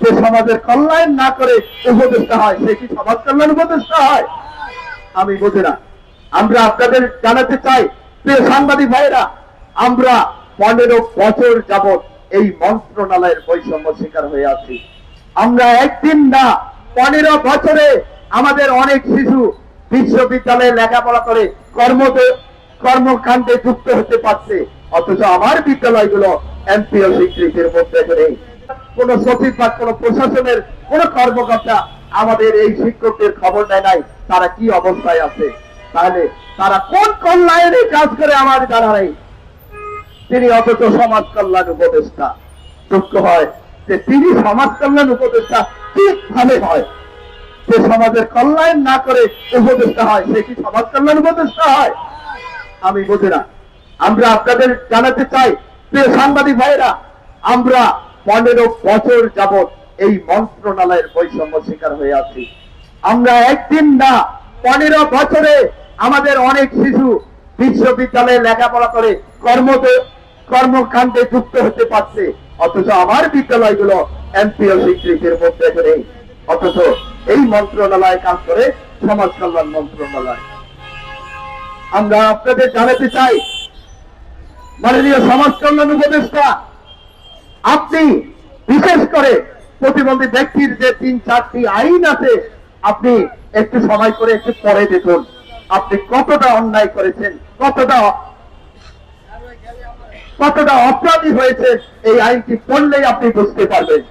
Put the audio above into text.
যে সমাজের কল্যাণ না করে উপদেষ্টা হয়, সে কি সমাজ কল্যাণ উপদেষ্টা হয়? আমি বুঝি না। আমরা আপনাদের জানাতে চাই, প্রিয় সাংবাদিক ভাইরা আমরা পনেরো বছর যাবৎ এই মন্ত্রণালয়ের বৈষম্য শিকার হয়ে আছি। আমরা একদিন না, পনেরো বছরে আমাদের অনেক শিশু বিশ্ববিদ্যালয়ে লেখাপড়া করে কর্ম কর্মকাণ্ডে যুক্ত হতে পারছে। অথচ আমার বিদ্যালয়গুলো এমপিও স্বীকৃতির মধ্যে নেই। কোন সচিব বা কোন প্রশাসনের কোন কর্মকর্তা আমাদের এই শিক্ষকদের খবর নেয় নাই, তারা কি অবস্থায় আছে? তাহলে তারা কোন কল্যাণে কাজ করে আমার নেই? তিনি অথচ সমাজ কল্যাণ উপদেষ্টা। দুঃখ হয় যে তিনি সমাজ কল্যাণ উপদেষ্টা ঠিকভাবে হয়। যে সমাজের কল্যাণ না করে উপদেষ্টা হয়, সে কি সমাজ কল্যাণ উপদেষ্টা হয়? আমি বুঝি না। আমরা আপনাদের জানাতে চাই যে সাংবাদিক ভাইরা আমরা পনেরো বছর যাবৎ এই মন্ত্রণালয়ের বৈষম্য শিকার হয়ে আছি। আমরা একদিন না, পনেরো বছরে আমাদের অনেক শিশু বিশ্ববিদ্যালয়ে লেখাপড়া করে কর্ম কর্মকাণ্ডে যুক্ত হতে পারছে। অথচ আমার বিদ্যালয়গুলো এমপিও স্বীকৃতির মধ্যে নেই অথচ এই মন্ত্রণালয় কাজ করে সমাজ কল্যাণ মন্ত্রণালয়। আমরা আপনাদের জানাতে চাই, মাননীয় সমাজ কল্যাণ উপদেষ্টা আপনি বিশেষ করে প্রতিবন্ধী ব্যক্তির যে তিন, চারটি আইন আছে, আপনি একটু সময় করে একটু পরে দেখুন। আপনি কতটা অন্যায় করেছেন, কতটা কতটা অপরাধী হয়েছে এই আইনটি পড়লেই আপনি বুঝতে পারবেন।